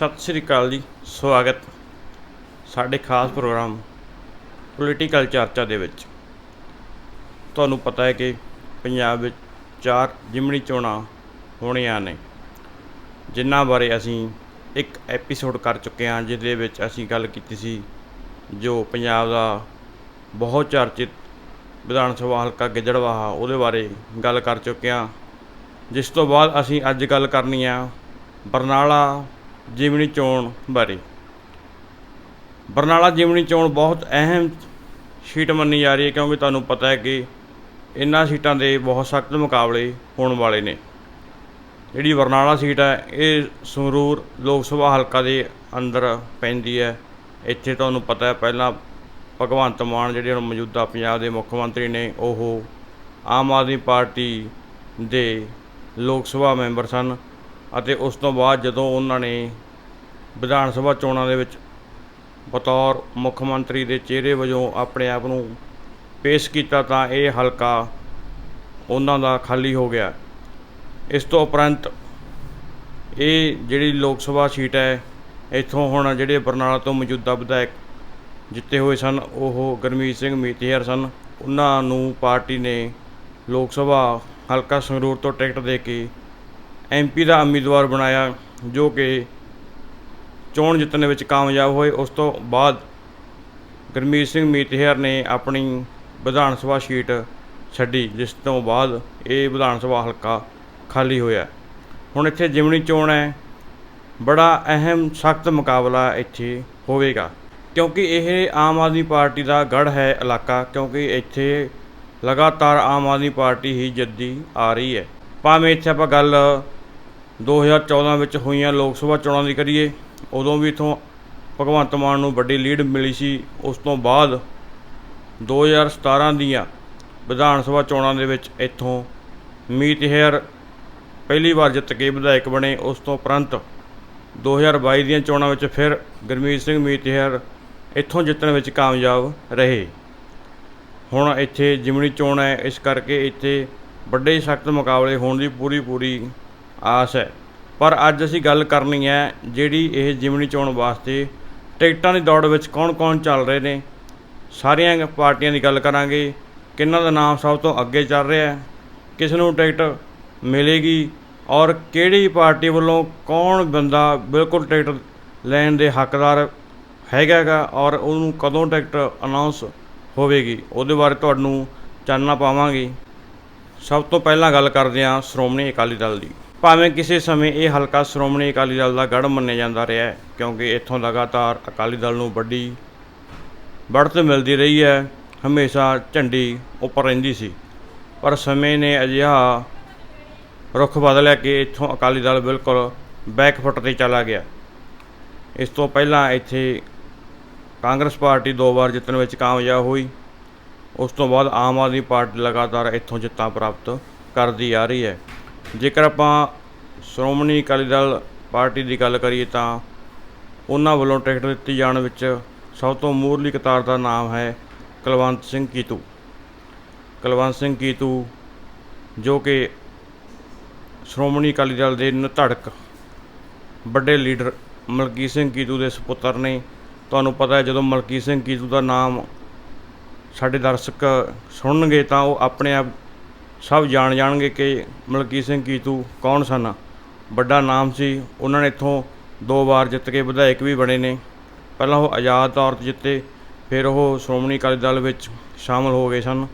ਸਤਿ ਸ੍ਰੀ ਅਕਾਲ ਜੀ, ਸਵਾਗਤ ਸਾਡੇ ਖਾਸ ਪ੍ਰੋਗਰਾਮ ਪੋਲੀਟੀਕਲ ਚਰਚਾ ਦੇ ਵਿੱਚ। ਤੁਹਾਨੂੰ ਪਤਾ ਹੈ ਕਿ ਪੰਜਾਬ ਵਿੱਚ ਚਾਰ ਜਿਮਣੀ ਚੋਣਾਂ ਹੋਣੀਆਂ ਨੇ, ਜਿਨ੍ਹਾਂ ਬਾਰੇ ਅਸੀਂ ਇੱਕ ਐਪੀਸੋਡ ਕਰ ਚੁੱਕੇ ਹਾਂ ਜਿਸ ਦੇ ਵਿੱਚ ਅਸੀਂ ਗੱਲ ਕੀਤੀ ਸੀ ਜੋ ਪੰਜਾਬ ਦਾ ਬਹੁਤ ਚਰਚਿਤ ਵਿਧਾਨ ਸਭਾ ਹਲਕਾ ਗਿੱਦੜਵਾਹਾ, ਉਹਦੇ ਬਾਰੇ ਗੱਲ ਕਰ ਚੁੱਕੇ ਹਾਂ। ਜਿਸ ਤੋਂ ਬਾਅਦ ਅਸੀਂ ਅੱਜ ਗੱਲ ਕਰਨੀ ਆ ਬਰਨਾਲਾ ਜਿਮਣੀ ਚੋਣ ਬਾਰੇ। ਬਰਨਾਲਾ ਜਿਮਣੀ ਚੋਣ ਬਹੁਤ ਅਹਿਮ ਸੀਟ ਮੰਨੀ ਜਾ ਰਹੀ ਹੈ, ਕਿਉਂਕਿ ਤੁਹਾਨੂੰ ਪਤਾ ਹੈ ਕਿ ਇਹਨਾਂ ਸੀਟਾਂ ਦੇ ਬਹੁਤ ਸਖਤ ਮੁਕਾਬਲੇ ਹੋਣ ਵਾਲੇ ਨੇ। ਜਿਹੜੀ ਬਰਨਾਲਾ ਸੀਟ ਹੈ, ਇਹ ਸੰਗਰੂਰ ਲੋਕ ਸਭਾ ਹਲਕਾ ਦੇ ਅੰਦਰ ਪੈਂਦੀ ਹੈ। ਇੱਥੇ ਤੁਹਾਨੂੰ ਪਤਾ ਹੈ, ਪਹਿਲਾਂ ਭਗਵੰਤ ਮਾਨ ਜਿਹੜੇ ਹੁਣ ਮੌਜੂਦਾ ਪੰਜਾਬ ਦੇ ਮੁੱਖ ਮੰਤਰੀ ਨੇ, ਉਹ ਆਮ ਆਦਮੀ ਪਾਰਟੀ ਦੇ ਲੋਕ ਸਭਾ ਮੈਂਬਰ ਸਨ। ਅਤੇ ਉਸ ਤੋਂ ਬਾਅਦ ਜਦੋਂ ਉਹਨਾਂ ਨੇ ਵਿਧਾਨ ਸਭਾ ਚੋਣਾਂ ਦੇ ਵਿੱਚ ਬਤੌਰ ਮੁੱਖ ਮੰਤਰੀ ਦੇ ਚਿਹਰੇ ਵਜੋਂ ਆਪਣੇ ਆਪ ਨੂੰ ਪੇਸ਼ ਕੀਤਾ ਤਾਂ ਇਹ ਹਲਕਾ ਉਹਨਾਂ ਦਾ ਖਾਲੀ ਹੋ ਗਿਆ। ਇਸ ਤੋਂ ਉਪਰੰਤ ਇਹ ਜਿਹੜੀ ਲੋਕ ਸਭਾ ਸੀਟ ਹੈ, ਇੱਥੋਂ ਹੁਣ ਜਿਹੜੇ ਬਰਨਾਲਾ ਤੋਂ ਮੌਜੂਦਾ ਵਿਧਾਇਕ ਜਿੱਤੇ ਹੋਏ ਸਨ, ਉਹ ਗੁਰਮੀਤ ਸਿੰਘ ਮੀਤੇਹਰ ਸਨ। ਉਹਨਾਂ ਨੂੰ ਪਾਰਟੀ ਨੇ ਲੋਕ ਸਭਾ ਹਲਕਾ ਸੰਗਰੂਰ ਤੋਂ ਟਿਕਟ ਦੇ ਕੇ ਐਮਪੀ ਦਾ ਉਮੀਦਵਾਰ ਬਣਾਇਆ, ਜੋ ਕਿ ਚੋਣ ਜਿੱਤਣ ਵਿੱਚ ਕਾਮਯਾਬ ਹੋਏ। ਉਸ ਤੋਂ ਬਾਅਦ ਗੁਰਮੀਤ ਸਿੰਘ ਮੀਤਹਿਰ ਨੇ ਆਪਣੀ ਵਿਧਾਨ ਸਭਾ ਸੀਟ ਛੱਡੀ, ਜਿਸ ਤੋਂ ਬਾਅਦ ਇਹ ਵਿਧਾਨ ਸਭਾ ਹਲਕਾ ਖਾਲੀ ਹੋਇਆ। ਹੁਣ ਇੱਥੇ ਜਿਮਣੀ ਚੋਣ ਹੈ। ਬੜਾ ਅਹਿਮ, ਸਖਤ ਮੁਕਾਬਲਾ ਇੱਥੇ ਹੋਵੇਗਾ, ਕਿਉਂਕਿ ਇਹ ਆਮ ਆਦਮੀ ਪਾਰਟੀ ਦਾ ਗੜ ਹੈ ਇਲਾਕਾ, ਕਿਉਂਕਿ ਇੱਥੇ ਲਗਾਤਾਰ ਆਮ ਆਦਮੀ ਪਾਰਟੀ ਹੀ ਜਿੱਦੀ ਆ ਰਹੀ ਹੈ। ਭਾਵੇਂ ਇੱਥੇ ਆਪਾਂ ਗੱਲ 2014 ਵਿੱਚ ਹੋਈਆਂ ਲੋਕ ਸਭਾ ਚੋਣਾਂ ਦੀ ਕਰੀਏ, ਉਦੋਂ ਵੀ ਇਥੋਂ ਭਗਵੰਤ ਮਾਨ ਨੂੰ ਵੱਡੀ ਲੀਡ ਮਿਲੀ ਸੀ। ਉਸ ਤੋਂ ਬਾਅਦ 2017 ਦੀਆਂ ਵਿਧਾਨ ਸਭਾ ਚੋਣਾਂ ਦੇ ਵਿੱਚ ਇੱਥੋਂ ਮੀਤ ਹੇਅਰ ਪਹਿਲੀ ਵਾਰ ਜਿੱਤ ਕੇ ਵਿਧਾਇਕ ਬਣੇ। ਉਸ ਤੋਂ ਉਪਰੰਤ 2022 ਦੀਆਂ ਚੋਣਾਂ ਵਿੱਚ ਫਿਰ ਗੁਰਮੀਤ ਸਿੰਘ ਮੀਤ ਇੱਥੋਂ ਜਿੱਤਣ ਵਿੱਚ ਕਾਮਯਾਬ ਰਹੇ। ਹੁਣ ਇੱਥੇ ਜਿਮਣੀ ਚੋਣ ਹੈ। ਇਸ ਕਰਕੇ ਇੱਥੇ ਵੱਡੇ ਸਖਤ ਮੁਕਾਬਲੇ ਹੋਣ ਦੀ ਪੂਰੀ ਪੂਰੀ ਆਸ ਹੈ। ਪਰ ਅੱਜ ਅਸੀਂ ਗੱਲ ਕਰਨੀ ਹੈ ਜਿਹੜੀ ਇਹ ਜਿਮਨੀ ਚੋਣ ਵਾਸਤੇ ਟਿਕਟਾਂ ਦੀ ਦੌੜ ਵਿੱਚ ਕੌਣ-ਕੌਣ ਚੱਲ ਰਹੇ ਨੇ। ਸਾਰੀਆਂ ਪਾਰਟੀਆਂ ਦੀ ਗੱਲ ਕਰਾਂਗੇ, ਕਿਹਨਾਂ ਦਾ ਨਾਮ ਸਭ ਤੋਂ ਅੱਗੇ ਚੱਲ ਰਿਹਾ ਹੈ, ਕਿਸ ਨੂੰ ਟਿਕਟ ਮਿਲੇਗੀ ਔਰ ਕਿਹੜੀ ਪਾਰਟੀ ਵੱਲੋਂ ਕੌਣ ਬੰਦਾ ਬਿਲਕੁਲ ਟਿਕਟ ਲੈਣ ਦੇ ਹੱਕਦਾਰ ਹੈਗਾਗਾ ਔਰ ਉਹਨੂੰ ਕਦੋਂ ਟਿਕਟ ਅਨਾਉਂਸ ਹੋਵੇਗੀ, ਉਹਦੇ ਬਾਰੇ ਤੁਹਾਨੂੰ ਚਾਨਣਾ ਪਾਵਾਂਗੇ। ਸਭ ਤੋਂ ਪਹਿਲਾਂ ਗੱਲ ਕਰਦੇ ਹਾਂ ਸ਼੍ਰੋਮਣੀ ਅਕਾਲੀ ਦਲ ਦੀ। ਭਾਵੇਂ ਕਿਸੇ ਸਮੇਂ ਇਹ ਹਲਕਾ ਸ਼੍ਰੋਮਣੀ ਅਕਾਲੀ ਦਲ ਦਾ ਗੜ੍ਹ ਮੰਨਿਆ ਜਾਂਦਾ ਰਿਹਾ ਹੈ, ਕਿਉਂਕਿ ਇੱਥੋਂ ਲਗਾਤਾਰ ਅਕਾਲੀ ਦਲ ਨੂੰ ਵੱਡੀ ਬੜਤ ਮਿਲਦੀ ਰਹੀ ਹੈ, ਹਮੇਸ਼ਾ ਝੰਡੀ ਉੱਪਰ ਰਹਿੰਦੀ ਸੀ। ਪਰ ਸਮੇਂ ਨੇ ਅਜਿਹਾ ਰੁਖ ਬਦਲਿਆ ਕਿ ਇੱਥੋਂ ਅਕਾਲੀ ਦਲ ਬਿਲਕੁਲ ਬੈਕਫੁੱਟ ਤੇ ਚਲਾ ਗਿਆ। ਇਸ ਤੋਂ ਪਹਿਲਾਂ ਇੱਥੇ ਕਾਂਗਰਸ ਪਾਰਟੀ ਦੋ ਵਾਰ ਜਿੱਤਣ ਵਿੱਚ ਕਾਮਯਾਬ ਹੋਈ। ਉਸ ਤੋਂ ਬਾਅਦ ਆਮ ਆਦਮੀ ਪਾਰਟੀ ਲਗਾਤਾਰ ਇੱਥੋਂ ਜਿੱਤਾਂ ਪ੍ਰਾਪਤ ਕਰਦੀ ਆ ਰਹੀ ਹੈ। ਜੇਕਰ ਆਪਾਂ ਸ਼੍ਰੋਮਣੀ ਅਕਾਲੀ ਦਲ ਪਾਰਟੀ ਦੀ ਗੱਲ ਕਰੀਏ ਤਾਂ ਉਹਨਾਂ ਵੱਲੋਂ ਟਿਕਟ ਦਿੱਤੀ ਜਾਣ ਵਿੱਚ ਸਭ ਤੋਂ ਮੂਰਲੀ ਕਤਾਰ ਦਾ ਨਾਮ ਹੈ ਕੁਲਵੰਤ ਸਿੰਘ ਕੀਤੂ। ਕੁਲਵੰਤ ਸਿੰਘ ਕੀਤੂ ਜੋ ਕਿ ਸ਼੍ਰੋਮਣੀ ਅਕਾਲੀ ਦਲ ਦੇ ਨਿਧੜਕ ਵੱਡੇ ਲੀਡਰ ਮਲਕੀਤ ਸਿੰਘ ਕੀਤੂ ਦੇ ਸੁਪੁੱਤਰ ਨੇ। ਤੁਹਾਨੂੰ ਪਤਾ ਹੈ ਜਦੋਂ ਮਲਕੀਤ ਸਿੰਘ ਕੀਤੂ ਦਾ ਨਾਮ ਸਾਡੇ ਦਰਸ਼ਕ ਸੁਣਨਗੇ ਤਾਂ ਉਹ ਆਪਣੇ ਆਪ ਸਭ ਜਾਣ ਜਾਣਗੇ ਕਿ ਮਲਕੀਤ ਸਿੰਘ ਕੀਤੂ ਕੌਣ ਸਨ। ਵੱਡਾ ਨਾਮ ਸੀ। ਉਹਨਾਂ ਨੇ ਇੱਥੋਂ ਦੋ ਵਾਰ ਜਿੱਤ ਕੇ ਵਿਧਾਇਕ ਵੀ ਬਣੇ ਨੇ। ਪਹਿਲਾਂ ਉਹ ਆਜ਼ਾਦ ਤੌਰ 'ਤੇ ਜਿੱਤੇ, ਫਿਰ ਉਹ ਸ਼੍ਰੋਮਣੀ ਅਕਾਲੀ ਦਲ ਵਿੱਚ ਸ਼ਾਮਲ ਹੋ ਗਏ ਸਨ।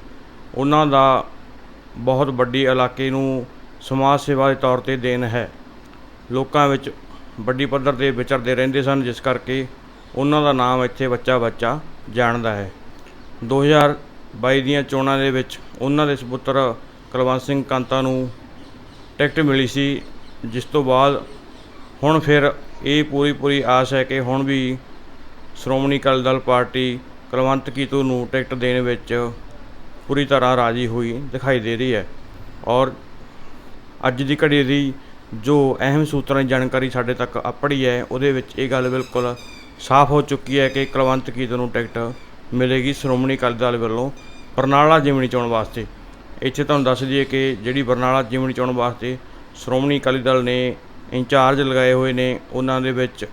ਉਹਨਾਂ ਦਾ ਬਹੁਤ ਵੱਡੀ ਇਲਾਕੇ ਨੂੰ ਸਮਾਜ ਸੇਵਾ ਦੇ ਤੌਰ ਤੇ ਦੇਣ ਹੈ। ਲੋਕਾਂ ਵਿੱਚ ਵੱਡੀ ਪੱਧਰ ਤੇ ਵਿਚਰਦੇ ਰਹਿੰਦੇ ਸਨ, ਜਿਸ ਕਰਕੇ ਉਹਨਾਂ ਦਾ ਨਾਮ ਇੱਥੇ ਬੱਚਾ ਬੱਚਾ ਜਾਣਦਾ ਹੈ। 2022 ਦੀਆਂ ਚੋਣਾਂ ਦੇ ਵਿੱਚ ਉਹਨਾਂ ਦੇ ਸੁਪੁੱਤਰ ਕੁਲਵੰਤ ਸਿੰਘ ਕਾਂਤਾ ਨੂੰ ਟਿਕਟ ਮਿਲੀ ਸੀ, ਜਿਸ ਤੋਂ ਬਾਅਦ ਹੁਣ ਫਿਰ ਇਹ ਪੂਰੀ ਪੂਰੀ ਆਸ ਹੈ ਕਿ ਹੁਣ ਵੀ ਸ਼੍ਰੋਮਣੀ ਅਕਾਲੀ ਦਲ ਪਾਰਟੀ ਕੁਲਵੰਤ ਕੀਤੂ ਨੂੰ ਟਿਕਟ ਦੇਣ ਵਿੱਚ ਪੂਰੀ ਤਰ੍ਹਾਂ ਰਾਜੀ ਹੋਈ ਦਿਖਾਈ ਦੇ ਰਹੀ ਹੈ। ਔਰ ਅੱਜ ਦੀ ਘੜੀ ਦੀ ਜੋ ਅਹਿਮ ਸੂਤਰਾਂ ਦੀ ਜਾਣਕਾਰੀ ਸਾਡੇ ਤੱਕ ਆਪੜੀ ਹੈ, ਉਹਦੇ ਵਿੱਚ ਇਹ ਗੱਲ ਬਿਲਕੁਲ ਸਾਫ਼ ਹੋ ਚੁੱਕੀ ਹੈ ਕਿ ਕੁਲਵੰਤ ਕੀਤੂ ਨੂੰ ਟਿਕਟ ਮਿਲੇਗੀ ਸ਼੍ਰੋਮਣੀ ਅਕਾਲੀ ਦਲ ਵੱਲੋਂ ਬਰਨਾਲਾ ਜਿਮਣੀ ਚੋਣ ਵਾਸਤੇ। ਇੱਥੇ ਤੁਹਾਨੂੰ ਦੱਸ ਦਈਏ ਕਿ ਜਿਹੜੀ ਬਰਨਾਲਾ ਜਿਮਣੀ ਚੋਣ ਵਾਸਤੇ ਸ਼੍ਰੋਮਣੀ ਅਕਾਲੀ ਦਲ ਨੇ ਇੰਚਾਰਜ ਲਗਾਏ ਹੋਏ ਨੇ, ਉਹਨਾਂ ਦੇ ਵਿੱਚ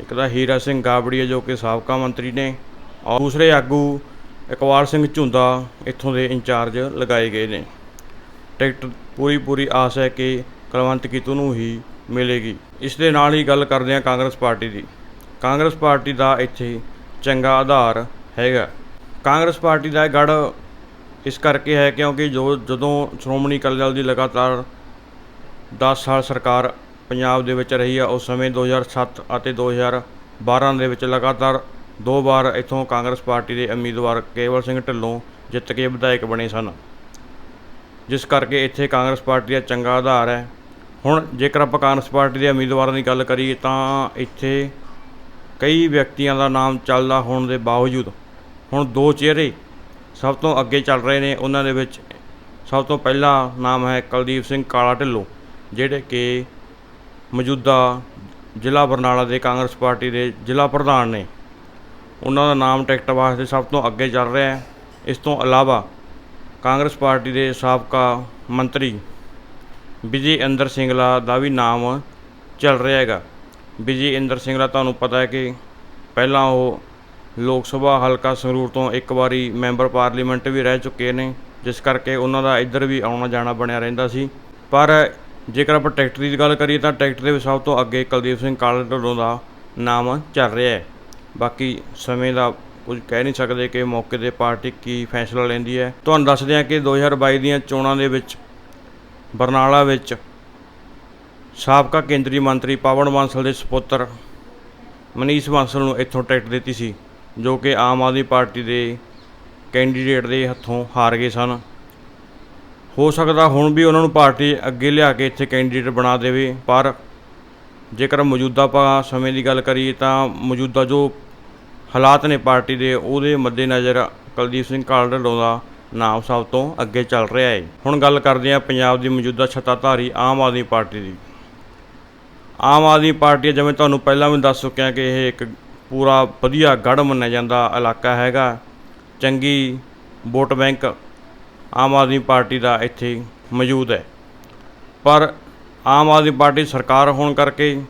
ਇੱਕ ਤਾਂ ਹੀਰਾ ਸਿੰਘ ਗਾਬੜੀਆ ਜੋ ਕਿ ਸਾਬਕਾ ਮੰਤਰੀ ਨੇ, ਔਰ ਦੂਸਰੇ ਆਗੂ ਇਕਬਾਲ ਸਿੰਘ ਝੁੰਦਾ ਇੱਥੋਂ ਦੇ ਇੰਚਾਰਜ ਲਗਾਏ ਗਏ ਨੇ। ਟਿਕਟ ਪੂਰੀ ਪੂਰੀ ਆਸ ਹੈ ਕਿ ਕੁਲਵੰਤ ਕੀਤੂ ਨੂੰ ਹੀ ਮਿਲੇਗੀ। ਇਸ ਦੇ ਨਾਲ ਹੀ ਗੱਲ ਕਰਦੇ ਹਾਂ ਕਾਂਗਰਸ ਪਾਰਟੀ ਦੀ। ਕਾਂਗਰਸ ਪਾਰਟੀ ਦਾ ਇੱਥੇ ਚੰਗਾ ਆਧਾਰ ਹੈਗਾ। ਕਾਂਗਰਸ ਪਾਰਟੀ ਦਾ ਗੜ ਇਸ ਕਰਕੇ ਹੈ ਕਿਉਂਕਿ ਜੋ ਜਦੋਂ ਸ਼੍ਰੋਮਣੀ ਅਕਾਲੀ ਦਲ ਦੀ ਲਗਾਤਾਰ 10 ਸਾਲ ਸਰਕਾਰ ਪੰਜਾਬ ਦੇ ਵਿੱਚ ਰਹੀ ਆ, ਉਸ ਸਮੇਂ 2007 ਅਤੇ 2012 ਦੇ ਵਿੱਚ ਲਗਾਤਾਰ ਦੋ ਵਾਰ ਇੱਥੋਂ ਕਾਂਗਰਸ ਪਾਰਟੀ ਦੇ ਉਮੀਦਵਾਰ ਕੇਵਲ ਸਿੰਘ ਢਿੱਲੋਂ ਜਿੱਤ ਕੇ ਵਿਧਾਇਕ ਬਣੇ ਸਨ। ਜਿਸ ਕਰਕੇ ਇੱਥੇ ਕਾਂਗਰਸ ਪਾਰਟੀ ਦਾ ਚੰਗਾ ਆਧਾਰ ਹੈ। ਹੁਣ ਜੇਕਰ ਆਪਾਂ ਕਾਂਗਰਸ ਪਾਰਟੀ ਦੇ ਉਮੀਦਵਾਰਾਂ ਦੀ ਗੱਲ ਕਰੀਏ ਤਾਂ ਇੱਥੇ ਕਈ ਵਿਅਕਤੀਆਂ ਦਾ ਨਾਮ ਚੱਲਦਾ ਹੋਣ ਦੇ ਬਾਵਜੂਦ ਹੁਣ ਦੋ ਚਿਹਰੇ ਸਭ ਤੋਂ ਅੱਗੇ ਚੱਲ ਰਹੇ ਨੇ ਉਹਨਾਂ ਦੇ ਵਿੱਚ ਸਭ ਤੋਂ ਪਹਿਲਾ ਨਾਮ ਹੈ ਕੁਲਦੀਪ ਸਿੰਘ ਕਾਲਾ ਢਿੱਲੋਂ, ਜਿਹੜੇ ਕਿ ਮੌਜੂਦਾ ਜ਼ਿਲ੍ਹਾ ਬਰਨਾਲਾ ਦੇ ਕਾਂਗਰਸ ਪਾਰਟੀ ਦੇ ਜ਼ਿਲ੍ਹਾ ਪ੍ਰਧਾਨ ਨੇ। ਉਹਨਾਂ ਦਾ ਨਾਮ ਟਿਕਟ ਵਾਸਤੇ ਸਭ ਤੋਂ ਅੱਗੇ ਚੱਲ ਰਿਹਾ ਹੈ। ਇਸ ਤੋਂ ਇਲਾਵਾ ਕਾਂਗਰਸ ਪਾਰਟੀ ਦੇ ਸਾਬਕਾ ਮੰਤਰੀ ਵਿਜੇ ਇੰਦਰ ਸਿੰਗਲਾ ਦਾ ਵੀ ਨਾਮ ਚੱਲ ਰਿਹਾ ਹੈਗਾ। ਵਿਜੇ ਇੰਦਰ ਸਿੰਗਲਾ, ਤੁਹਾਨੂੰ ਪਤਾ ਹੈ ਕਿ ਪਹਿਲਾਂ ਉਹ ਲੋਕ ਸਭਾ ਹਲਕਾ ਸੰਗਰੂਰ ਤੋਂ ਇੱਕ ਵਾਰੀ ਮੈਂਬਰ ਪਾਰਲੀਮੈਂਟ ਵੀ ਰਹਿ ਚੁੱਕੇ ਨੇ, ਜਿਸ ਕਰਕੇ ਉਹਨਾਂ ਦਾ ਇੱਧਰ ਵੀ ਆਉਣਾ ਜਾਣਾ ਬਣਿਆ ਰਹਿੰਦਾ ਸੀ। ਪਰ ਜੇਕਰ ਆਪਾਂ ਟਰੈਕਟਰੀ ਦੀ ਗੱਲ ਕਰੀਏ ਤਾਂ ਟਰੈਕਟਰ ਦੇ ਵਿੱਚ ਸਭ ਤੋਂ ਅੱਗੇ ਕੁਲਦੀਪ ਸਿੰਘ ਕਾਲੇ ਢਿੱਲੋਂ ਦਾ ਨਾਮ ਚੱਲ ਰਿਹਾ ਹੈ। ਬਾਕੀ ਸਮੇਂ ਦਾ ਕੁਝ ਕਹਿ ਨਹੀਂ ਸਕਦੇ ਕਿ ਮੌਕੇ ਤੇ ਪਾਰਟੀ ਕੀ ਫੈਸਲਾ ਲੈਂਦੀ ਹੈ। ਤੁਹਾਨੂੰ ਦੱਸਦੇ ਹਾਂ ਕਿ 2022 ਦੀਆਂ ਚੋਣਾਂ ਦੇ ਵਿੱਚ ਬਰਨਾਲਾ ਵਿੱਚ ਸਾਬਕਾ ਕੇਂਦਰੀ ਮੰਤਰੀ ਪਵਨ ਬਾਂਸਲ ਦੇ ਸੁਪੁੱਤਰ ਮਨੀਸ਼ ਬਾਂਸਲ ਨੂੰ ਇੱਥੋਂ ਟਿਕਟ ਦਿੱਤੀ ਸੀ। ਜੋ ਕਿ ਆਮ ਆਦਮੀ ਪਾਰਟੀ ਦੇ ਕੈਂਡੀਡੇਟ ਦੇ ਹੱਥੋਂ ਹਾਰ ਗਏ ਸਨ। ਹੋ ਸਕਦਾ ਹੁਣ ਵੀ ਉਹਨਾਂ ਨੂੰ ਪਾਰਟੀ ਅੱਗੇ ਲਿਆ ਕੇ ਇੱਥੇ ਕੈਂਡੀਡੇਟ ਬਣਾ ਦੇਵੇ, ਪਰ ਜੇਕਰ ਮੌਜੂਦਾ ਆਪਾਂ ਸਮੇਂ ਦੀ ਗੱਲ ਕਰੀਏ ਤਾਂ ਮੌਜੂਦਾ ਜੋ ਹਾਲਾਤ ਨੇ ਪਾਰਟੀ ਦੇ, ਉਹਦੇ ਮੱਦੇਨਜ਼ਰ ਕੁਲਦੀਪ ਸਿੰਘ ਕਾਲਾ ਦਾ ਨਾਮ ਸਭ ਤੋਂ ਅੱਗੇ ਚੱਲ ਰਿਹਾ ਹੈ। ਹੁਣ ਗੱਲ ਕਰਦੇ ਹਾਂ ਪੰਜਾਬ ਦੀ ਮੌਜੂਦਾ ਛੱਤਾਧਾਰੀ ਆਮ ਆਦਮੀ ਪਾਰਟੀ ਦੀ। ਆਮ ਆਦਮੀ ਪਾਰਟੀ ਜਿਵੇਂ ਤੁਹਾਨੂੰ ਪਹਿਲਾਂ ਵੀ ਦੱਸ ਚੁੱਕਿਆ ਕਿ ਇਹ ਇੱਕ ਪੂਰਾ ਵਧੀਆ ਗੜ੍ਹ ਮੰਨਿਆ ਜਾਂਦਾ, ਇਲਾਕਾ ਹੈਗਾ। ਚੰਗੀ vote bank Aam Aadmi party ਦਾ ਇੱਥੇ ਮੌਜੂਦ ਹੈ। ਪਰ ਆਮ ਆਦਮੀ ਪਾਰਟੀ ਸਰਕਾਰ ਹੋਣ ਕਰਕੇ,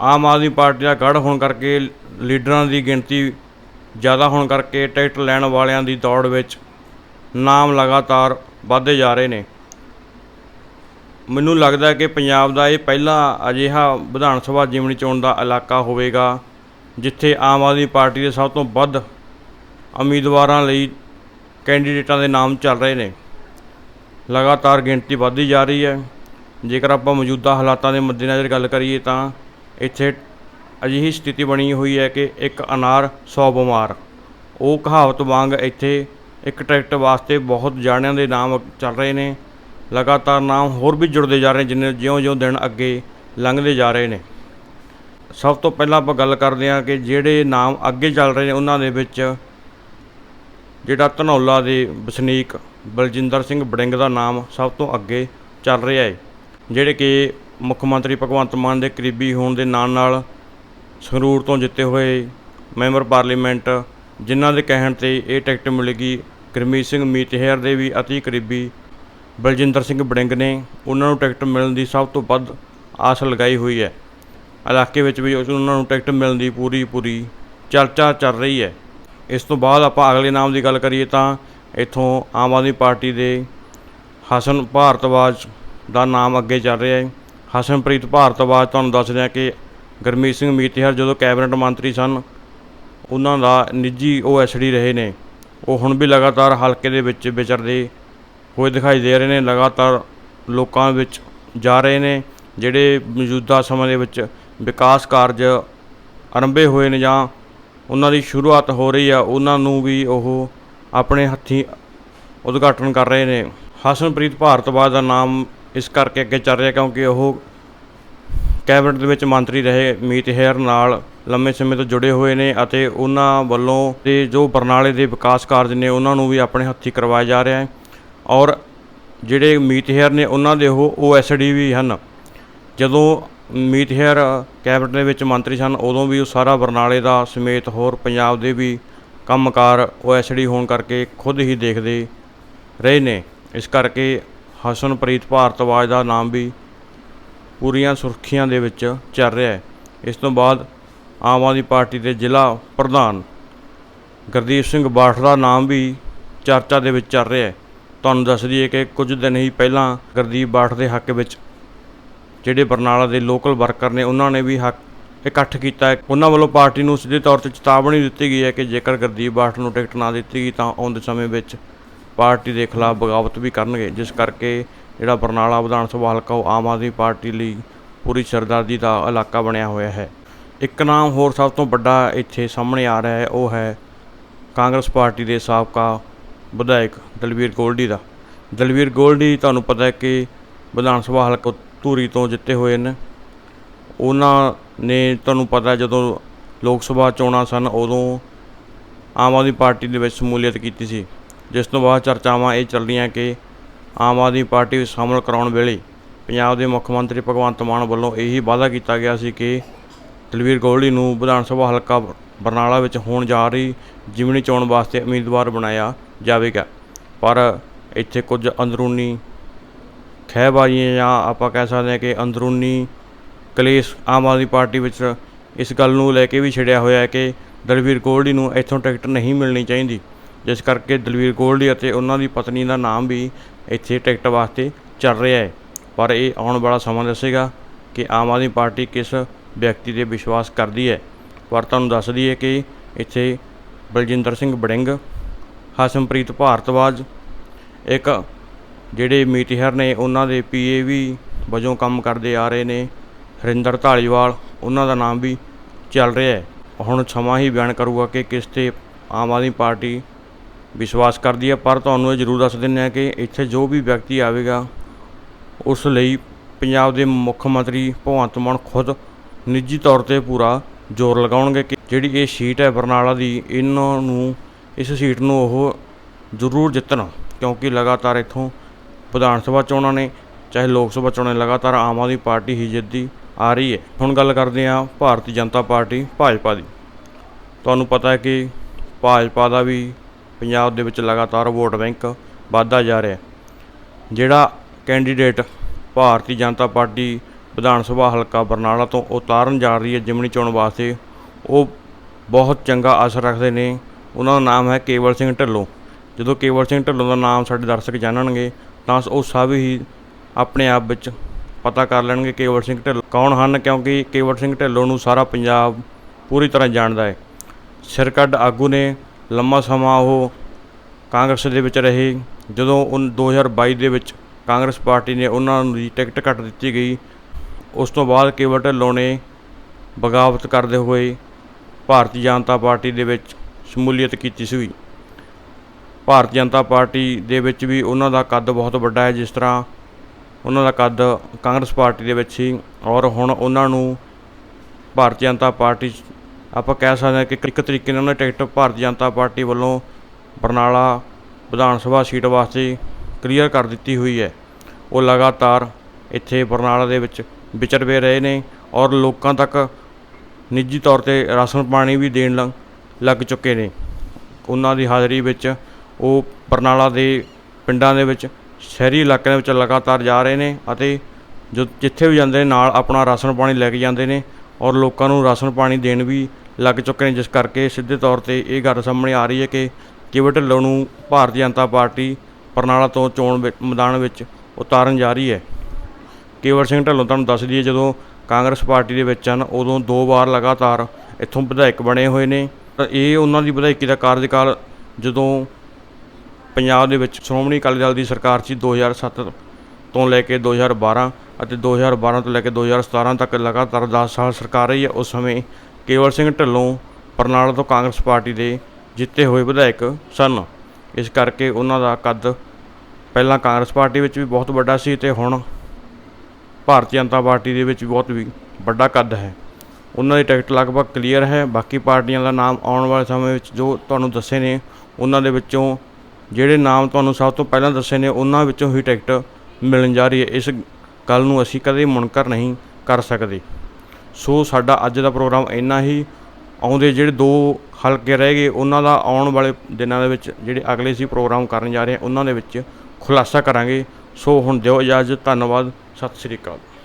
ਆਮ ਆਦਮੀ ਪਾਰਟੀ ਦਾ ਗੜ੍ਹ ਹੋਣ ਕਰਕੇ, ਲੀਡਰਾਂ ਦੀ ਗਿਣਤੀ ਜ਼ਿਆਦਾ ਹੋਣ ਕਰਕੇ ਟਿਕਟ ਲੈਣ ਵਾਲਿਆਂ ਦੀ ਦੌੜ ਵਿੱਚ ਨਾਮ ਲਗਾਤਾਰ ਵੱਧਦੇ ਜਾ ਰਹੇ ਨੇ। ਮੈਨੂੰ ਲੱਗਦਾ ਕਿ ਪੰਜਾਬ ਦਾ ਇਹ ਪਹਿਲਾ ਅਜਿਹਾ ਵਿਧਾਨ ਸਭਾ ਜਿਮਣੀ ਚੋਣ ਦਾ ਇਲਾਕਾ ਹੋਵੇਗਾ। ਜਿੱਥੇ ਆਮ ਆਦਮੀ ਪਾਰਟੀ ਦੇ ਸਭ ਤੋਂ ਵੱਧ ਉਮੀਦਵਾਰਾਂ ਲਈ ਕੈਂਡੀਡੇਟਾਂ ਦੇ ਨਾਮ ਚੱਲ ਰਹੇ ਨੇ। ਲਗਾਤਾਰ ਗਿਣਤੀ ਵੱਧਦੀ ਜਾ ਰਹੀ ਹੈ। ਜੇਕਰ ਆਪਾਂ ਮੌਜੂਦਾ ਹਾਲਾਤਾਂ ਦੇ ਮੱਦੇਨਜ਼ਰ ਗੱਲ ਕਰੀਏ ਤਾਂ ਇੱਥੇ ਅਜਿਹੀ ਸਥਿਤੀ ਬਣੀ ਹੋਈ ਹੈ ਕਿ ਇੱਕ ਅਨਾਰ 100 ਬਿਮਾਰ। ਉਹ ਕਹਾਵਤ ਵਾਂਗ ਇੱਥੇ ਇੱਕ ਟਿਕਟ ਵਾਸਤੇ ਬਹੁਤ ਜਾਣਿਆਂ ਦੇ ਨਾਮ ਚੱਲ ਰਹੇ ਨੇ। ਲਗਾਤਾਰ ਨਾਮ ਹੋਰ ਵੀ ਜੁੜਦੇ ਜਾ ਰਹੇ ਨੇ, ਜਿੰਨੇ ਜਿਉਂ-ਜਿਉਂ ਦਿਨ ਅੱਗੇ ਲੰਘਦੇ ਜਾ ਰਹੇ ਨੇ। ਸਭ ਤੋਂ ਪਹਿਲਾਂ ਆਪਾਂ ਗੱਲ ਕਰਦੇ ਹਾਂ ਕਿ ਜਿਹੜੇ ਨਾਮ ਅੱਗੇ ਚੱਲ ਰਹੇ ਨੇ, ਉਹਨਾਂ ਦੇ ਵਿੱਚ ਜਿਹੜਾ ਧਨੌਲਾ ਦੇ ਵਸਨੀਕ ਬਲਜਿੰਦਰ ਸਿੰਘ ਬੜਿੰਗ ਦਾ ਨਾਮ ਸਭ ਤੋਂ ਅੱਗੇ ਚੱਲ ਰਿਹਾ ਹੈ, ਜਿਹੜੇ ਕਿ ਮੁੱਖ ਮੰਤਰੀ ਭਗਵੰਤ ਮਾਨ ਦੇ ਕਰੀਬੀ ਹੋਣ ਦੇ ਨਾਲ ਨਾਲ ਸੰਗਰੂਰ ਤੋਂ ਜਿੱਤੇ ਹੋਏ ਮੈਂਬਰ ਪਾਰਲੀਮੈਂਟ, ਜਿਨ੍ਹਾਂ ਦੇ ਕਹਿਣ ਤੇ ਇਹ ਟਿਕਟ ਮਿਲੇਗੀ ਗੁਰਮੀਤ ਸਿੰਘ ਮੀਤਹਿਰ ਦੇ ਵੀ ਅਤੀ ਕਰੀਬੀ ਬਲਜਿੰਦਰ ਸਿੰਘ ਬੜਿੰਗ ਨੇ। ਉਹਨਾਂ ਨੂੰ ਟਿਕਟ ਮਿਲਣ ਦੀ ਸਭ ਤੋਂ ਵੱਧ ਆਸ ਲਗਾਈ ਹੋਈ ਹੈ। ਇਲਾਕੇ ਵਿੱਚ ਵੀ ਉਸ- ਉਹਨਾਂ ਨੂੰ ਟਿਕਟ ਮਿਲਣ ਦੀ ਪੂਰੀ ਪੂਰੀ ਚਰਚਾ ਚੱਲ ਰਹੀ ਹੈ। ਇਸ ਤੋਂ ਬਾਅਦ ਆਪਾਂ ਅਗਲੇ ਨਾਮ ਦੀ ਗੱਲ ਕਰੀਏ ਤਾਂ ਇੱਥੋਂ ਆਮ ਆਦਮੀ ਪਾਰਟੀ ਦੇ ਹਸਨ ਭਾਰਤਵਾਜ ਦਾ ਨਾਮ ਅੱਗੇ ਚੱਲ ਰਿਹਾ ਹੈ। ਹਸਨਪ੍ਰੀਤ ਭਾਰਤਵਾਜ ਤੁਹਾਨੂੰ ਦੱਸ ਦਿਆਂ ਕਿ ਗੁਰਮੀਤ ਸਿੰਘ ਮੀਤਹਿਰ ਜਦੋਂ ਕੈਬਨਿਟ ਮੰਤਰੀ ਸਨ, ਉਹਨਾਂ ਦਾ ਨਿੱਜੀ ਓਐਸਡੀ ਰਹੇ ਨੇ। ਉਹ ਹੁਣ ਵੀ ਲਗਾਤਾਰ ਹਲਕੇ ਦੇ ਵਿੱਚ ਵਿਚਰਦੇ ਹੋਏ ਦਿਖਾਈ ਦੇ ਰਹੇ ਨੇ। ਲਗਾਤਾਰ ਲੋਕਾਂ ਵਿੱਚ ਜਾ ਰਹੇ ਨੇ, ਜਿਹੜੇ ਮੌਜੂਦਾ ਸਮੇਂ ਦੇ ਵਿੱਚ ਵਿਕਾਸ ਕਾਰਜ ਆਰੰਭੇ ਹੋਏ ਨੇ ਜਾਂ ਉਹਨਾਂ ਦੀ ਸ਼ੁਰੂਆਤ ਹੋ ਰਹੀ ਆ, ਉਹਨਾਂ ਨੂੰ ਵੀ ਉਹ ਆਪਣੇ ਹੱਥੀਂ ਉਦਘਾਟਨ ਕਰ ਰਹੇ ਨੇ। ਹਸਨਪ੍ਰੀਤ ਭਾਰਤਵਾਜ ਦਾ ਨਾਮ ਇਸ ਕਰਕੇ ਅੱਗੇ ਚੱਲ ਰਿਹਾ ਕਿਉਂਕਿ ਉਹ ਕੈਬਨਿਟ ਦੇ ਵਿੱਚ ਮੰਤਰੀ ਰਹੇ ਮੀਤ ਹੇਅਰ ਨਾਲ ਲੰਮੇ ਸਮੇਂ ਤੋਂ ਜੁੜੇ ਹੋਏ ਨੇ ਅਤੇ ਉਹਨਾਂ ਵੱਲੋਂ ਤੇ ਜੋ ਬਰਨਾਲੇ ਦੇ ਵਿਕਾਸ ਕਾਰਜ ਨੇ, ਉਹਨਾਂ ਨੂੰ ਵੀ ਆਪਣੇ ਹੱਥੀਂ ਕਰਵਾਇਆ ਜਾ ਰਿਹਾ ਹੈ ਔਰ ਜਿਹੜੇ ਮੀਤ ਹੇਅਰ ਨੇ, ਉਹਨਾਂ ਦੇ ਉਹ ਓਐਸਡੀ ਵੀ ਹਨ। ਜਦੋਂ ਮੀਤ ਹੇਅਰ ਕੈਬਨਿਟ ਦੇ ਵਿੱਚ ਮੰਤਰੀ ਸਨ। ਉਦੋਂ ਵੀ ਉਹ ਸਾਰਾ ਬਰਨਾਲੇ ਦਾ ਸਮੇਤ ਹੋਰ ਪੰਜਾਬ ਦੇ ਵੀ ਕੰਮਕਾਰ ਓਐਸਡੀ ਹੋਣ ਕਰਕੇ ਖੁਦ ਹੀ ਦੇਖਦੇ ਰਹੇ ਨੇ। ਇਸ ਕਰਕੇ ਹਸਨਪ੍ਰੀਤ ਭਾਰਤਵਾਜ ਦਾ ਨਾਮ ਵੀ ਪੂਰੀਆਂ ਸੁਰਖੀਆਂ ਦੇ ਵਿੱਚ ਚੱਲ ਰਿਹਾ ਹੈ। ਇਸ ਤੋਂ ਬਾਅਦ ਆਮ ਆਦਮੀ ਪਾਰਟੀ ਦੇ ਜ਼ਿਲ੍ਹਾ ਪ੍ਰਧਾਨ ਗੁਰਦੀਪ ਸਿੰਘ ਬਾਠ ਦਾ ਨਾਮ ਵੀ ਚਰਚਾ ਦੇ ਵਿੱਚ ਚੱਲ ਰਿਹਾ ਹੈ। ਤੁਹਾਨੂੰ ਦੱਸ ਦਈਏ ਕਿ ਕੁਝ ਦਿਨ ਹੀ ਪਹਿਲਾਂ ਗੁਰਦੀਪ ਬਾਠ ਦੇ ਹੱਕ ਵਿੱਚ ਜਿਹੜੇ ਬਰਨਾਲਾ ਦੇ ਲੋਕਲ ਵਰਕਰ ਨੇ, ਉਹਨਾਂ ਨੇ ਵੀ ਹੱਕ ਇਕੱਠ ਕੀਤਾ ਹੈ। ਉਹਨਾਂ ਵੱਲੋਂ ਪਾਰਟੀ ਨੂੰ ਸਿੱਧੇ ਤੌਰ ਤੇ ਚੇਤਾਵਨੀ ਦਿੱਤੀ ਗਈ ਹੈ ਕਿ ਜੇਕਰ ਗੁਰਦੀਪ ਬਾਠ ਨੂੰ ਟਿਕਟ ਨਾ ਦਿੱਤੀ ਗਈ ਤਾਂ ਆਉਂਦੇ ਸਮੇਂ ਵਿੱਚ ਪਾਰਟੀ ਦੇ ਖਿਲਾਫ ਬਗਾਵਤ ਵੀ ਕਰਨਗੇ। ਜਿਸ ਕਰਕੇ ਜਿਹੜਾ ਬਰਨਾਲਾ ਵਿਧਾਨ ਸਭਾ ਹਲਕਾ, ਉਹ ਆਮ ਆਦਮੀ ਪਾਰਟੀ ਲਈ ਪੂਰੀ ਸਰਦਾਰਦੀ ਦਾ ਇਲਾਕਾ ਬਣਿਆ ਹੋਇਆ ਹੈ। ਇੱਕ ਨਾਮ ਹੋਰ ਸਭ ਤੋਂ ਵੱਡਾ ਇੱਥੇ ਸਾਹਮਣੇ ਆ ਰਿਹਾ ਹੈ, ਉਹ ਹੈ ਕਾਂਗਰਸ ਪਾਰਟੀ ਦੇ ਸਾਬਕਾ ਵਿਧਾਇਕ ਦਲਵੀਰ ਗੋਲਡੀ ਦਾ। ਦਲਵੀਰ ਗੋਲਡੀ, ਤੁਹਾਨੂੰ ਪਤਾ ਹੈ ਕਿ ਵਿਧਾਨ ਸਭਾ ਹਲਕਾ ਧੂਰੀ ਤੋਂ ਜਿੱਤੇ ਹੋਏ ਨੇ। ਉਹਨਾਂ ਨੇ ਤੁਹਾਨੂੰ ਪਤਾ ਜਦੋਂ ਲੋਕ ਸਭਾ ਚੋਣਾਂ ਸਨ, ਉਦੋਂ ਆਮ ਆਦਮੀ ਪਾਰਟੀ ਦੇ ਵਿੱਚ ਸ਼ਮੂਲੀਅਤ ਕੀਤੀ ਸੀ। ਜਿਸ ਤੋਂ ਬਾਅਦ ਚਰਚਾਵਾਂ ਇਹ ਚੱਲ ਰਹੀਆਂ ਕਿ ਆਮ ਆਦਮੀ ਪਾਰਟੀ ਵਿੱਚ ਸ਼ਾਮਲ ਕਰਾਉਣ ਵੇਲੇ ਪੰਜਾਬ ਦੇ ਮੁੱਖ ਮੰਤਰੀ ਭਗਵੰਤ ਮਾਨ ਵੱਲੋਂ ਇਹੀ ਵਾਅਦਾ ਕੀਤਾ ਗਿਆ ਸੀ ਕਿ ਦਲਵੀਰ ਗੋਲਡੀ ਨੂੰ ਵਿਧਾਨ ਸਭਾ ਹਲਕਾ ਬਰਨਾਲਾ ਵਿੱਚ ਹੋਣ ਜਾ ਰਹੀ ਜਿਮਣੀ ਚੋਣ ਵਾਸਤੇ ਉਮੀਦਵਾਰ ਬਣਾਇਆ ਜਾਵੇਗਾ। ਪਰ ਇੱਥੇ ਕੁਝ ਅੰਦਰੂਨੀ ਖਹਿਬਾਜ਼ੀਆਂ ਜਾਂ ਆਪਾਂ ਕਹਿ ਸਕਦੇ ਹਾਂ ਕਿ ਅੰਦਰੂਨੀ ਕਲੇਸ਼ ਆਮ ਆਦਮੀ ਪਾਰਟੀ ਵਿੱਚ ਇਸ ਗੱਲ ਨੂੰ ਲੈ ਕੇ ਵੀ ਛਿੜਿਆ ਹੋਇਆ ਹੈ ਕਿ ਦਲਵੀਰ ਗੋਲਡੀ ਨੂੰ ਇੱਥੋਂ ਟਿਕਟ ਨਹੀਂ ਮਿਲਣੀ ਚਾਹੀਦੀ। ਜਿਸ ਕਰਕੇ ਦਲਵੀਰ ਗੋਲਡੀ ਅਤੇ ਉਹਨਾਂ ਦੀ ਪਤਨੀ ਦਾ ਨਾਮ ਵੀ ਇੱਥੇ ਟਿਕਟ ਵਾਸਤੇ ਚੱਲ ਰਿਹਾ ਹੈ। ਪਰ ਇਹ ਆਉਣ ਵਾਲਾ ਸਮਾਂ ਦੱਸੇਗਾ ਕਿ ਆਮ ਆਦਮੀ ਪਾਰਟੀ ਕਿਸ ਵਿਅਕਤੀ ਤੇ ਵਿਸ਼ਵਾਸ ਕਰਦੀ ਹੈ। ਪਰ ਤੁਹਾਨੂੰ ਦੱਸ ਦਈਏ ਕਿ ਇੱਥੇ ਬਲਜਿੰਦਰ ਸਿੰਘ ਬੜਿੰਗ ਹਸਮਪ੍ਰੀਤ ਭਾਰਤਵਾਜ, ਇੱਕ ਜਿਹੜੇ ਮੀਤਿਹਰ ਨੇ, ਉਹਨਾਂ ਦੇ ਪੀਏ ਵੀ ਵਜੋਂ ਕੰਮ ਕਰਦੇ ਆ ਰਹੇ ਨੇ। ਹਰਿੰਦਰ ਧਾਲੀਵਾਲ ਉਹਨਾਂ ਦਾ ਨਾਮ ਵੀ ਚੱਲ ਰਿਹਾ ਹੈ। ਹੁਣ ਸਮਾਂ ਹੀ ਬਿਆਨ ਕਰੂਗਾ ਕਿ ਕਿਸ ਤੇ ਆਮ ਆਦਮੀ ਪਾਰਟੀ ਵਿਸ਼ਵਾਸ ਕਰਦੀ ਹੈ। ਪਰ ਤੁਹਾਨੂੰ ਇਹ ਜ਼ਰੂਰ ਦੱਸ ਦਿੰਦੇ ਹਾਂ ਕਿ ਇੱਥੇ ਜੋ ਵੀ ਵਿਅਕਤੀ ਆਵੇਗਾ, ਉਸ ਲਈ ਪੰਜਾਬ ਦੇ ਮੁੱਖ ਮੰਤਰੀ ਭਗਵੰਤ ਮਾਨ ਖੁਦ ਨਿੱਜੀ ਤੌਰ ਤੇ ਪੂਰਾ ਜ਼ੋਰ ਲਗਾਉਣਗੇ ਕਿ ਜਿਹੜੀ ਇਹ ਸੀਟ ਹੈ ਬਰਨਾਲਾ ਦੀ, ਇਹਨਾਂ ਨੂੰ, ਇਸ ਸੀਟ ਨੂੰ ਉਹ ਜ਼ਰੂਰ ਜਿੱਤਣ। ਕਿਉਂਕਿ ਲਗਾਤਾਰ ਇੱਥੋਂ ਵਿਧਾਨ ਸਭਾ ਚੋਣਾਂ ਨੇ, ਚਾਹੇ ਲੋਕ ਸਭਾ ਚੋਣਾਂ ਨੇ ਲਗਾਤਾਰ ਆਮ ਆਦਮੀ ਪਾਰਟੀ ਹੀ ਜਿੱਤਦੀ ਆ ਰਹੀ ਹੈ। ਹੁਣ ਗੱਲ ਕਰਦੇ ਹਾਂ ਭਾਰਤੀ ਜਨਤਾ ਪਾਰਟੀ ਭਾਜਪਾ ਦੀ। ਤੁਹਾਨੂੰ ਪਤਾ ਹੈ ਕਿ ਭਾਜਪਾ ਦਾ ਵੀ ਪੰਜਾਬ ਦੇ ਵਿੱਚ ਲਗਾਤਾਰ ਵੋਟ ਬੈਂਕ ਵੱਧਦਾ ਜਾ ਰਿਹਾ ਹੈ। ਜਿਹੜਾ ਕੈਂਡੀਡੇਟ ਭਾਰਤੀ ਜਨਤਾ ਪਾਰਟੀ ਵਿਧਾਨ ਸਭਾ ਹਲਕਾ ਬਰਨਾਲਾ ਤੋਂ ਉਤਾਰਨ ਜਾ ਰਹੀ ਹੈ ਜਿਮਨੀ ਚੋਣ ਵਾਸਤੇ, ਉਹ ਬਹੁਤ ਚੰਗਾ ਅਸਰ ਰੱਖਦੇ ਨੇ। ਉਹਨਾਂ ਦਾ ਨਾਮ ਹੈ ਕੇਵਲ ਸਿੰਘ ਢਿੱਲੋਂ। ਜਦੋਂ ਕੇਵਲ ਸਿੰਘ ਢਿੱਲੋਂ ਦਾ ਨਾਮ ਸਾਡੇ ਦਰਸ਼ਕ ਜਾਣਨਗੇ ਤਾਂ ਉਹ ਸਭ ਹੀ ਆਪਣੇ ਆਪ ਵਿੱਚ ਪਤਾ ਕਰ ਲੈਣਗੇ ਕੇਵਲ ਸਿੰਘ ਢਿੱਲੋਂ ਕੌਣ ਹਨ, ਕਿਉਂਕਿ ਕੇਵਲ ਸਿੰਘ ਢਿੱਲੋਂ ਨੂੰ ਸਾਰਾ ਪੰਜਾਬ ਪੂਰੀ ਤਰ੍ਹਾਂ ਜਾਣਦਾ ਹੈ। ਸਿਰਕੱਢ ਆਗੂ ਨੇ ਲੰਮਾ ਸਮਾਂ ਉਹ ਕਾਂਗਰਸ ਦੇ ਵਿੱਚ ਰਹੇ। ਜਦੋਂ ਉਨ 2022 ਦੇ ਵਿੱਚ ਕਾਂਗਰਸ ਪਾਰਟੀ ਨੇ ਉਹਨਾਂ ਨੂੰ ਦੀ ਟਿਕਟ ਕੱਟ ਦਿੱਤੀ ਗਈ, ਉਸ ਤੋਂ ਬਾਅਦ ਕੇਵਲ ਢਿੱਲੋਂ ਨੇ ਬਗਾਵਤ ਕਰਦੇ ਹੋਏ ਭਾਰਤੀ ਜਨਤਾ ਪਾਰਟੀ ਦੇ ਵਿੱਚ ਸ਼ਮੂਲੀਅਤ ਕੀਤੀ ਸੀ। ਭਾਰਤੀ ਜਨਤਾ ਪਾਰਟੀ ਦੇ ਵਿੱਚ ਵੀ ਉਹਨਾਂ ਦਾ ਕੱਦ ਬਹੁਤ ਵੱਡਾ ਹੈ, ਜਿਸ ਤਰ੍ਹਾਂ ਉਹਨਾਂ ਦਾ ਕੱਦ ਕਾਂਗਰਸ ਪਾਰਟੀ ਦੇ ਵਿੱਚ ਸੀ ਔਰ ਹੁਣ ਉਹਨਾਂ ਨੂੰ ਭਾਰਤੀ ਜਨਤਾ ਪਾਰਟੀ 'ਚ ਆਪਾਂ ਕਹਿ ਸਕਦੇ ਹਾਂ ਕਿ ਇੱਕ ਤਰੀਕੇ ਨਾਲ ਉਹਨਾਂ ਟਿਕਟ ਭਾਰਤੀ ਜਨਤਾ ਪਾਰਟੀ ਵੱਲੋਂ ਬਰਨਾਲਾ ਵਿਧਾਨ ਸਭਾ ਸੀਟ ਵਾਸਤੇ ਕਲੀਅਰ ਕਰ ਦਿੱਤੀ ਹੋਈ ਹੈ। ਉਹ ਲਗਾਤਾਰ ਇੱਥੇ ਬਰਨਾਲਾ ਦੇ ਵਿੱਚ ਵਿਚਰਵੇ ਰਹੇ ਨੇ ਔਰ ਲੋਕਾਂ ਤੱਕ ਨਿੱਜੀ ਤੌਰ ਤੇ ਰਾਸ਼ਨ ਪਾਣੀ ਵੀ ਦੇਣ ਲ- ਲੱਗ ਚੁੱਕੇ ਨੇ। ਉਹਨਾਂ ਦੀ ਹਾਜ਼ਰੀ ਵਿੱਚ ਉਹ ਬਰਨਾਲਾ ਦੇ ਪਿੰਡਾਂ ਦੇ ਵਿੱਚ, ਸ਼ਹਿਰੀ ਇਲਾਕਿਆਂ ਦੇ ਵਿੱਚ ਲਗਾਤਾਰ ਜਾ ਰਹੇ ਨੇ ਅਤੇ ਜੋ ਜਿੱਥੇ ਵੀ ਜਾਂਦੇ ਨੇ ਨਾਲ ਆਪਣਾ ਰਾਸ਼ਨ ਪਾਣੀ ਲੈ ਕੇ ਜਾਂਦੇ ਨੇ ਔਰ ਲੋਕਾਂ ਨੂੰ ਰਾਸ਼ਨ ਪਾਣੀ ਦੇਣ ਵੀ ਲੱਗ ਚੁੱਕੇ ਨੇ, ਜਿਸ ਕਰਕੇ ਸਿੱਧੇ ਤੌਰ ਤੇ ਇਹ ਗੱਲ ਸਾਹਮਣੇ ਆ ਰਹੀ ਹੈ ਕਿ ਕੇਵਲ ਢਿੱਲੋਂ ਨੂੰ ਭਾਰਤੀ ਜਨਤਾ ਪਾਰਟੀ ਬਰਨਾਲਾ ਤੋਂ ਚੋਣ ਮੈਦਾਨ ਵਿੱਚ ਉਤਾਰਨ ਜਾ ਰਹੀ ਹੈ। ਕੇਵਰ ਸਿੰਘ ਢਿੱਲੋਂ ਤੁਹਾਨੂੰ ਦੱਸ ਦਈਏ, ਜਦੋਂ ਕਾਂਗਰਸ ਪਾਰਟੀ ਦੇ ਵਿੱਚ ਹਨ, ਉਦੋਂ ਦੋ ਵਾਰ ਲਗਾਤਾਰ ਇੱਥੋਂ ਵਿਧਾਇਕ ਬਣੇ ਹੋਏ ਨੇ। ਤਾਂ ਇਹ ਉਹਨਾਂ ਦੀ ਵਿਧਾਇਕੀ ਦਾ ਕਾਰਜਕਾਲ ਜਦੋਂ ਪੰਜਾਬ ਦੇ ਵਿੱਚ ਸ਼੍ਰੋਮਣੀ ਅਕਾਲੀ ਦਲ ਦੀ ਸਰਕਾਰ ਸੀ 2007 ਤੋਂ ਲੈ ਕੇ 2012 ਅਤੇ 2012 ਤੋਂ ਲੈ ਕੇ 2017 ਤੱਕ ਲਗਾਤਾਰ 10 ਸਾਲ ਸਰਕਾਰ ਰਹੀ ਹੈ, ਉਸ ਸਮੇਂ ਕੇਵਲ ਸਿੰਘ ਢਿੱਲੋਂ ਬਰਨਾਲਾ ਤੋਂ ਕਾਂਗਰਸ ਪਾਰਟੀ ਦੇ ਜਿੱਤੇ ਹੋਏ ਵਿਧਾਇਕ ਸਨ। ਇਸ ਕਰਕੇ ਉਹਨਾਂ ਦਾ ਕੱਦ ਪਹਿਲਾਂ ਕਾਂਗਰਸ ਪਾਰਟੀ ਵਿੱਚ ਵੀ ਬਹੁਤ ਵੱਡਾ ਸੀ ਤੇ ਹੁਣ ਭਾਰਤੀ ਜਨਤਾ ਪਾਰਟੀ ਦੇ ਵਿੱਚ ਬਹੁਤ ਵੀ ਵੱਡਾ ਕੱਦ ਹੈ। ਉਹਨਾਂ ਦੀ ਟਿਕਟ ਲਗਭਗ ਕਲੀਅਰ ਹੈ। ਬਾਕੀ ਪਾਰਟੀਆਂ ਦਾ ਨਾਮ ਆਉਣ ਵਾਲੇ ਸਮੇਂ ਵਿੱਚ ਜੋ ਤੁਹਾਨੂੰ ਦੱਸੇ ਨੇ, ਉਹਨਾਂ ਦੇ ਵਿੱਚੋਂ ਜਿਹੜੇ ਨਾਮ ਤੁਹਾਨੂੰ ਸਭ ਤੋਂ ਪਹਿਲਾਂ ਦੱਸੇ ਨੇ, ਉਹਨਾਂ ਵਿੱਚੋਂ ਹੀ ਟਿਕਟ ਮਿਲਣ ਜਾ ਰਹੀ ਹੈ। ਇਸ ਗੱਲ ਨੂੰ ਅਸੀਂ ਕਦੇ ਮੁਨਕਰ ਨਹੀਂ ਕਰ ਸਕਦੇ। ਸੋ ਸਾਡਾ ਅੱਜ ਦਾ ਪ੍ਰੋਗਰਾਮ ਇੰਨਾ ਹੀ। ਆਉਂਦੇ ਜਿਹੜੇ ਦੋ ਹਲਕੇ ਰਹਿ ਗਏ, ਉਹਨਾਂ ਦਾ ਆਉਣ ਵਾਲੇ ਦਿਨਾਂ ਦੇ ਵਿੱਚ ਜਿਹੜੇ ਅਗਲੇ ਅਸੀਂ ਪ੍ਰੋਗਰਾਮ ਕਰਨ ਜਾ ਰਹੇ ਹਾਂ, ਉਹਨਾਂ ਦੇ ਵਿੱਚ ਖੁਲਾਸਾ ਕਰਾਂਗੇ। ਸੋ ਹੁਣ ਦਿਓ ਇਜਾਜ਼ਤ, ਧੰਨਵਾਦ, ਸਤਿ ਸ੍ਰੀ ਅਕਾਲ।